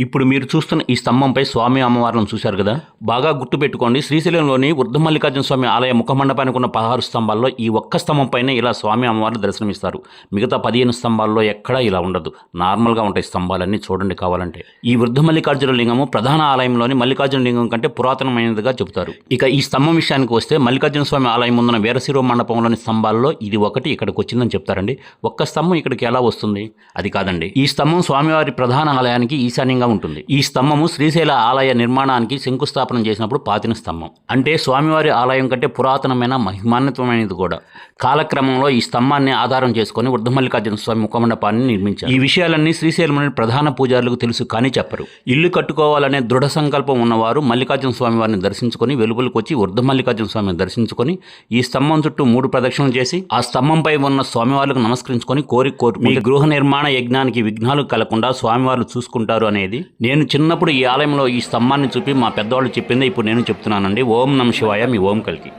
ఇప్పుడు మీరు చూస్తున్న ఈ స్తంభంపై స్వామి అమ్మవార్లను చూశారు కదా? బాగా గుర్తుపెట్టుకోండి శ్రీశైలంలోని వృద్ధమల్లికార్జున స్వామి ఆలయ ముఖమండపానికి ఉన్న పదహారు స్తంభాల్లో ఈ ఒక్క స్తంభం పైన ఇలా స్వామి అమ్మవారిని దర్శనమిస్తారు. మిగతా పదిహేను స్తంభాల్లో ఎక్కడా ఇలా ఉండదు. నార్మల్గా ఉంటాయి స్తంభాలన్నీ చూడండి కావాలంటే. ఈ వృద్ధమల్లికార్జున లింగము ప్రధాన ఆలయంలోని మల్లికార్జున లింగం కంటే పురాతనమైనదిగా చెబుతారు. ఇక ఈ స్తంభం విషయానికి వస్తే మల్లికార్జున స్వామి ఆలయం ముందున్న వీరశిరో మండపంలోని స్తంభాల్లో ఇది ఒకటి ఇక్కడికి వచ్చిందని చెప్తారండి. ఒక్క స్తంభం ఇక్కడికి ఎలా వస్తుంది? అది కాదండి. ఈ స్తంభం స్వామివారి ప్రధాన ఆలయానికి ఈశాన్యంగా ఉంటుంది ఈ స్తంభము శ్రీశైల ఆలయ నిర్మాణానికి శంకుస్థాపన చేసినప్పుడు పాతిన స్తంభం. అంటే స్వామివారి ఆలయం కంటే పురాతనమైన మహిమాన్వితమైనది కూడా. కాలక్రమంలో ఈ స్తంభాన్ని ఆధారం చేసుకుని వృద్ధమల్లికార్జున స్వామి ముఖమండపాన్ని నిర్మించారు. ఈ విషయాలన్నీ శ్రీశైలంలోని ప్రధాన పూజారులకు తెలుసు కానీ చెప్పరు. ఇల్లు కట్టుకోవాలనే దృఢ సంకల్పం ఉన్నవారు మల్లికార్జున స్వామి వారిని దర్శించుకొని వెలుగులకు వచ్చి వృద్ధమల్లికార్జున స్వామిని దర్శించుకొని ఈ స్తంభం చుట్టూ మూడు ప్రదక్షిణలు చేసి ఆ స్తంభంపై ఉన్న స్వామివార్లకు నమస్కరించుకొని కోరి కోరు మీ గృహ నిర్మాణ యజ్ఞానికి విఘ్నాలు కలగకుండా స్వామివారు చూసుకుంటారు అనేది నేను చిన్నప్పుడు ఈ ఆలయంలో ఈ స్తంభాన్ని చూపి మా పెద్దవాళ్ళు చెప్పింది ఇప్పుడు నేను చెప్తున్నానండి. ఓం నమ శివాయ మీ ఓం కలికి.